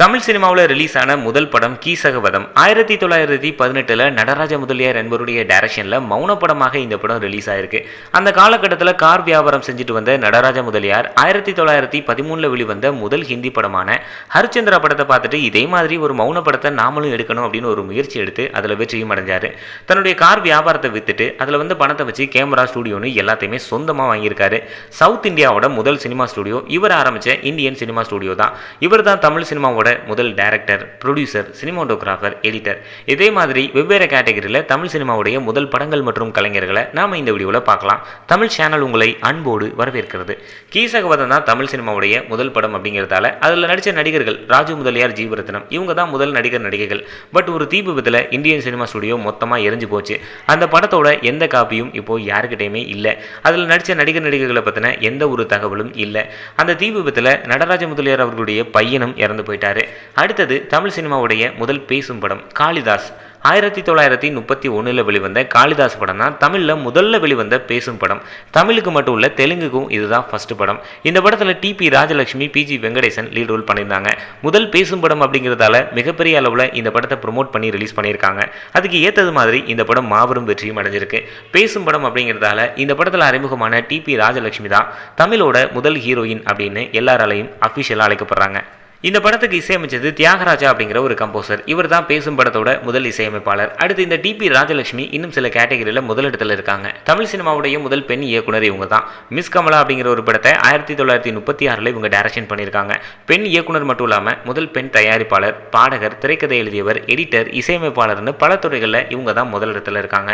தமிழ் சினிமாவில் ரிலீஸ் ஆன முதல் படம் கீசகவதம். ஆயிரத்தி தொள்ளாயிரத்தி பதினெட்டில் நடராஜ முதலியார் என்பவருடைய டைரக்ஷனில் மௌன படமாக இந்த படம் ரிலீஸ் ஆயிருக்கு. அந்த காலகட்டத்தில் கார் வியாபாரம் செஞ்சுட்டு வந்த நடராஜ முதலியார் ஆயிரத்தி தொள்ளாயிரத்தி பதிமூணில் வெளிவந்த முதல் ஹிந்தி படமான ஹரிச்சந்திரா படத்தை பார்த்துட்டு இதே மாதிரி ஒரு மௌன படத்தை நாமளும் எடுக்கணும் அப்படின்னு ஒரு முயற்சி எடுத்து அதில் வெற்றியும் அடைஞ்சார். தன்னுடைய கார் வியாபாரத்தை வித்துட்டு அதில் வந்து பணத்தை வச்சு கேமரா ஸ்டூடியோன்னு எல்லாத்தையுமே சொந்தமாக வாங்கியிருக்காரு. சவுத் இந்தியாவோட முதல் சினிமா ஸ்டூடியோ. இவர் ஆரம்பித்த இந்தியன் சினிமா ஸ்டூடியோ தான். இவர் தான் தமிழ் சினிமாவோட முதல் டைரக்டர் ப்ரொடியூசர் சினிமாட்டோகிராஃபர் எடிட்டர் இதே மாதிரி வெவ்வேறு கேட்டகரியில் தமிழ் சினிமாவுடைய முதல் படங்கள் மற்றும் கலைஞர்களை நாம் இந்த வீடியோவில் பார்க்கலாம். தமிழ் சேனல் உங்களை அன்போடு வரவேற்கிறது. கீசகவதம் தான் தமிழ் சினிமாவுடைய முதல் படம் அப்படிங்கிறதால அதில் நடித்த நடிகர்கள் ராஜு முதலியார் ஜீவரத்னம் இவங்க தான் முதல் நடிகர் நடிகைகள். பட் ஒரு தீ விபத்தில் இந்தியன் சினிமா ஸ்டுடியோ மொத்தமாக எரிஞ்சு போச்சு. அந்த படத்தோட எந்த காப்பியும் இப்போ யாருக்கிட்டையுமே இல்லை. அதில் நடித்த நடிகர் நடிகைகளை பற்றின எந்த ஒரு தகவலும் இல்லை. அந்த தீ விபத்தில் நடராஜ முதலியார் அவர்களுடைய பையனும் இறந்து போயிட்டார். அடுத்தது தமிழ் சினிமாவுடைய முதல் பேசும் படம் காளிதாஸ். ஆயிரத்தி தொள்ளாயிரத்தி முப்பத்தி ஒன்றில் வெளிவந்த காளிதாஸ் படம் தான் தமிழில் முதல்ல வெளிவந்த பேசும் படம். தமிழுக்கு மட்டும் இல்லை தெலுங்குக்கும் இதுதான் ஃபஸ்ட்டு படம். இந்த படத்தில் DP Rajalakshmi PG Venkatesan lead role பண்ணியிருந்தாங்க. முதல் பேசும் படம் அப்படிங்கிறதால மிகப்பெரிய அளவில் இந்த படத்தை ப்ரொமோட் பண்ணி ரிலீஸ் பண்ணியிருக்காங்க. அதுக்கு ஏற்றது மாதிரி இந்த படம் மாபெரும் வெற்றியும் அடைஞ்சிருக்கு. பேசும் படம் அப்படிங்கிறதால இந்த படத்தில் அறிமுகமான டிபி ராஜலட்சுமி தான் தமிழோட முதல் ஹீரோயின் அப்படின்னு எல்லாராலையும் அஃபிஷியலாக அழைக்கப்படுறாங்க. இந்த படத்துக்கு இசையமைச்சது தியாகராஜா அப்படிங்கிற ஒரு கம்போசர் இவர் தான் பேசும் படத்தோட முதல் இசையமைப்பாளர். அடுத்து இந்த டிபி ராஜலட்சுமி இன்னும் சில கேட்டகரியில் முதலிடத்தில் இருக்காங்க. தமிழ் சினிமாவுடைய முதல் பெண் இயக்குனர் இவங்க தான் மிஸ் கமலா அப்படிங்கிற ஒரு படத்தை ஆயிரத்தி தொள்ளாயிரத்தி முப்பத்தி ஆறில் இவங்க டைரக்ஷன் பண்ணியிருக்காங்க. பெண் இயக்குனர் மட்டும் இல்லாமல் முதல் பெண் தயாரிப்பாளர் பாடகர் திரைக்கதை எழுதியவர் எடிட்டர் இசையமைப்பாளர்னு பல துறைகளில் இவங்க தான் முதலிடத்தில் இருக்காங்க.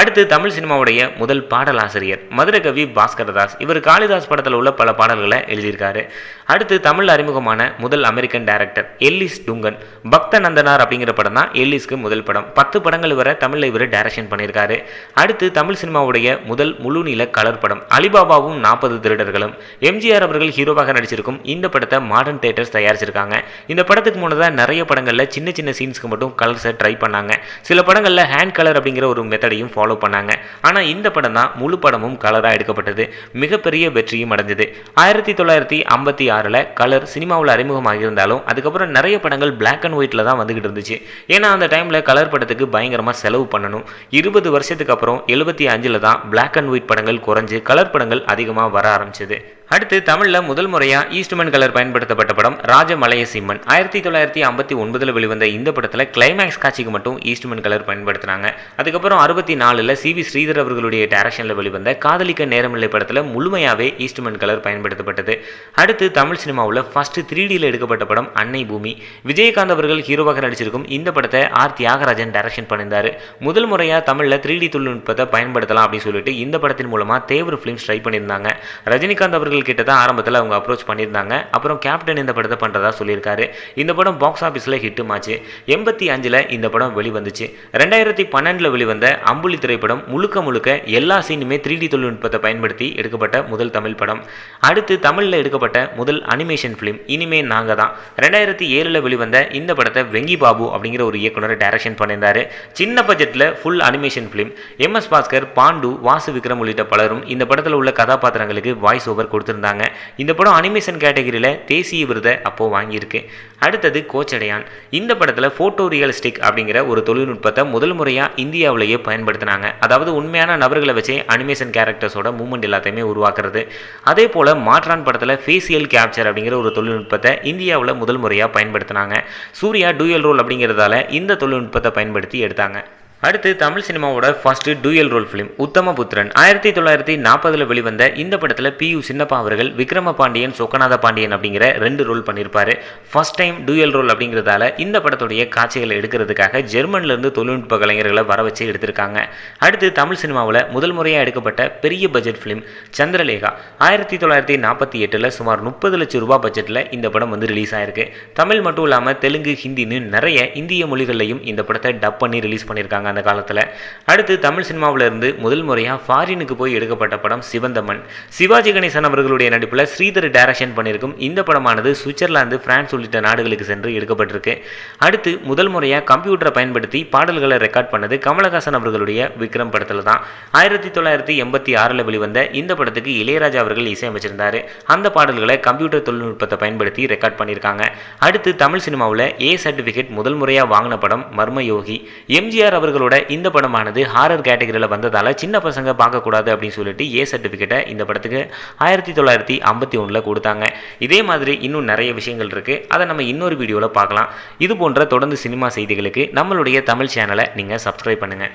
அடுத்து தமிழ் சினிமாவுடைய முதல் பாடலாசிரியர் மதுரகவி பாஸ்கரதாஸ். இவர் காளிதாஸ் படத்தில் உள்ள பல பாடல்களை எழுதியிருக்காரு. அடுத்து தமிழ் அறிமுகமான முதல் அமெரிக்கன் டைரக்டர் எல்லிஸ் டுங்கன் பக்த நந்தனார் அப்படிங்கிற படம் தான் எல்லிஸ்க்கு முதல் படம். பத்து படங்கள் வரை தமிழில் இவர் டைரக்ஷன் பண்ணியிருக்காரு. அடுத்து தமிழ் சினிமாவுடைய முதல் முழுநில கலர் படம் அலிபாபாவும் நாற்பது திருடர்களும். எம்ஜிஆர் அவர்கள் ஹீரோவாக நடிச்சிருக்கும் இந்த படத்தை மாடர்ன் தேட்டர்ஸ் தயாரிச்சிருக்காங்க. இந்த படத்துக்கு முன்னதாக நிறைய படங்களில் சின்ன சின்ன சீன்ஸ்க்கு மட்டும் கலர்ஸை ட்ரை பண்ணாங்க. சில படங்களில் ஹேண்ட் கலர் அப்படிங்கிற ஒரு மெத்தடையும் ஃபாலோ பண்ணாங்க. ஆனால் இந்த படம் தான் முழு படமும் கலராக எடுக்கப்பட்டது. மிகப்பெரிய வெற்றியும் அடைஞ்சது. ஆயிரத்தி தொள்ளாயிரத்தி ஐம்பத்தி ஆறில் கலர் சினிமாவில் அறிமுகமாக இருந்தாலும் அதுக்கப்புறம் நிறைய படங்கள் பிளாக் அண்ட் ஒயிட்டில் தான் வந்துகிட்டு இருந்துச்சு. ஏன்னா அந்த டைமில் கலர் படத்துக்கு பயங்கரமாக செலவு பண்ணணும். இருபது வருஷத்துக்கு அப்புறம் எழுபத்தி அஞ்சில் தான் பிளாக் அண்ட் ஒயிட் படங்கள் குறைஞ்சு கலர் படங்கள் அதிகமாக வர ஆரம்பிச்சது. அடுத்து தமிழில் முதல் முறையாக ஈஸ்ட்மன் கலர் பயன்படுத்தப்பட்ட படம் ராஜமலைய சிம்மன் ஆயிரத்தி தொள்ளாயிரத்தி ஐம்பத்தி ஒன்பதில் வெளிவந்த இந்த படத்தில் கிளைமேக்ஸ் காட்சிக்கு மட்டும் ஈஸ்ட்மன் கலர் பயன்படுத்தினாங்க. அதுக்கப்புறம் அறுபத்தி நாலில் சி வி ஸ்ரீதர் அவர்களுடைய டைரக்ஷனில் வெளிவந்த காதலிக்க நேரமில்லை படத்தில் முழுமையாகவே ஈஸ்ட்மன் கலர் பயன்படுத்தப்பட்டது. அடுத்து தமிழ் சினிமாவில் ஃபஸ்ட்டு த்ரீ டியில் எடுக்கப்பட்ட படம் அன்னை பூமி. விஜயகாந்த் அவர்கள் ஹீரோவாக நடிச்சிருக்கும் இந்த படத்தை ஆர் தியாகராஜன் டைரக்ஷன் பண்ணியிருந்தார். முதல் முறையாக தமிழில் த்ரீ டி தொழில்நுட்பத்தை பயன்படுத்தலாம் அப்படின்னு சொல்லிட்டு இந்த படத்தின் மூலமாக தேவர் ஃபிலிம்ஸ் ட்ரை பண்ணியிருந்தாங்க. ரஜினிகாந்த் அவர்கள் கிட்ட தான் ஆரம்பத்தில் அவங்க அப்ரோச் பண்ணியிருந்தாங்க. அப்புறம் கேப்டன் இந்த படத்தை பண்ணுறதா சொல்லியிருக்காரு. இந்த படம் பாக்ஸ் ஆஃபீஸில் ஹிட்டுமாச்சு எண்பத்தி அஞ்சில் இந்த படம் வெளிவந்துச்சு. ரெண்டாயிரத்தி பன்னெண்டில் வெளிவந்த அம்புலி திரைப்படம் முழுக்க முழுக்க எல்லா சீனுமே த்ரீ டி தொழில்நுட்பத்தை பயன்படுத்தி எடுக்கப்பட்ட முதல் தமிழ் படம். அடுத்து தமிழில் எடுக்கப்பட்ட முதல் அனிமேஷன் ஃபிலிம் இனிமே நாங்கள் தான் ரெண்டாயிரத்தி ஏழில் வெளிவந்த இந்த படத்தை வெங்கி பாபு அப்படிங்கிற ஒரு இயக்குனர் டைரக்ஷன் பண்ணியிருந்தார். சின்ன பட்ஜெட்டில் full animation film M S Bhaskar Pandu Vasu Vikram உள்ளிட்ட பலரும் இந்த படத்தில் உள்ள கதாபாத்திரங்களுக்கு வாய்ஸ் ஓவர் கொடுத்து கொடுத்துருந்தாங்க. இந்த படம் அனிமேஷன் கேட்டகரியில் தேசிய விருதை அப்போ வாங்கியிருக்கு. அடுத்தது கோச்சடையான். இந்த படத்தில் ஃபோட்டோ ரியலிஸ்டிக் அப்படிங்கிற ஒரு தொழில்நுட்பத்தை முதல் முறையாக இந்தியாவிலேயே பயன்படுத்தினாங்க. அதாவது உண்மையான நபர்களை வச்சே அனிமேஷன் கேரக்டர்ஸோட மூமெண்ட் எல்லாத்தையுமே உருவாக்குறது. அதே போல் மாற்றான் படத்தில் ஃபேசியல் கேப்சர் அப்படிங்கிற ஒரு தொழில்நுட்பத்தை இந்தியாவில் முதல் முறையாக பயன்படுத்தினாங்க. சூர்யா டூயல் ரோல் அப்படிங்கிறதால இந்த தொழில்நுட்பத்தை பயன்படுத்தி எடுத்தாங்க. அடுத்து தமிழ் சினிமாவோட first dual role film Uthama Puthiran. ஆயிரத்தி தொள்ளாயிரத்தி நாற்பதில் வெளிவந்த இந்த படத்தில் பி யு சின்னப்பா அவர்கள் விக்ரம பாண்டியன் சொக்கநாத பாண்டியன் அப்படிங்கிற ரெண்டு ரோல் பண்ணியிருப்பாரு ஃபர்ஸ்ட் டைம் டூயல் ரோல் அப்படிங்கிறதால இந்த படத்துடைய காட்சிகளை எடுக்கிறதுக்காக ஜெர்மன்லேருந்து தொழில்நுட்ப கலைஞர்களை வர வச்சு எடுத்திருக்காங்க. அடுத்து தமிழ் சினிமாவில் முதல் முறையாக எடுக்கப்பட்ட பெரிய பட்ஜெட் ஃபிலிம் சந்திரலேகா. ஆயிரத்தி தொள்ளாயிரத்தி நாற்பத்தி எட்டில் சுமார் முப்பது லட்சம் ரூபாய் பட்ஜெட்டில் இந்த படம் வந்து ரிலீஸ் ஆயிருக்கு. தமிழ் மட்டும் இல்லாமல் தெலுங்கு ஹிந்தின்னு நிறைய இந்திய மொழிகள்லையும் இந்த படத்தை டப் பண்ணி ரிலீஸ் பண்ணியிருக்காங்க அந்த காலத்தில். அடுத்து தமிழ் சினிமாவிலிருந்து முதல் முறையாக ஃபாரினுக்கு போய் எடுக்கப்பட்ட படம் சிவந்தமன். சிவாஜி கணேசன் அவர்களுடைய நடிப்பில் ஸ்ரீதர் டைரக்ஷன் பண்ணியிருக்கும் இந்த படமானது சுவிட்சர்லாந்து பிரான்ஸ் உள்ளிட்ட நாடுகளுக்கு சென்று எடுக்கப்பட்டிருக்கு. அடுத்து முதல் முறையாக கம்ப்யூட்டரை பயன்படுத்தி பாடல்களை ரெக்கார்ட் பண்ணது கமலஹாசன் அவர்களுடைய விக்ரம் படத்தில் தான். ஆயிரத்தி தொள்ளாயிரத்தி எண்பத்தி ஆறில் வெளிவந்த இந்த படத்துக்கு இளையராஜா அவர்கள் இசையமைச்சிருந்தாரு. அந்த பாடல்களை கம்ப்யூட்டர் தொழில்நுட்பத்தை பயன்படுத்தி ரெக்கார்ட் பண்ணியிருக்காங்க அடுத்து தமிழ் சினிமாவில் ஏ சர்டிஃபிகேட் முதல் முறையாக வாங்கின படம் மர்மயோகி. எம்ஜிஆர் படங்களோட இந்த படமானது ஹாரர் கேட்டகரியில் வந்ததால் சின்ன பசங்க பார்க்கக்கூடாது அப்படின்னு சொல்லிட்டு ஏ சர்டிஃபிகேட்டை இந்த படத்துக்கு ஆயிரத்தி தொள்ளாயிரத்தி ஐம்பத்தி ஒன்றில் கொடுத்தாங்க. இதே மாதிரி இன்னும் நிறைய விஷயங்கள் இருக்குது அதை நம்ம இன்னொரு வீடியோவில் பார்க்கலாம். இது போன்ற தொடர்ந்து சினிமா செய்திகளுக்கு நம்மளுடைய தமிழ் சேனலை நீங்கள் சப்ஸ்கிரைப் பண்ணுங்கள்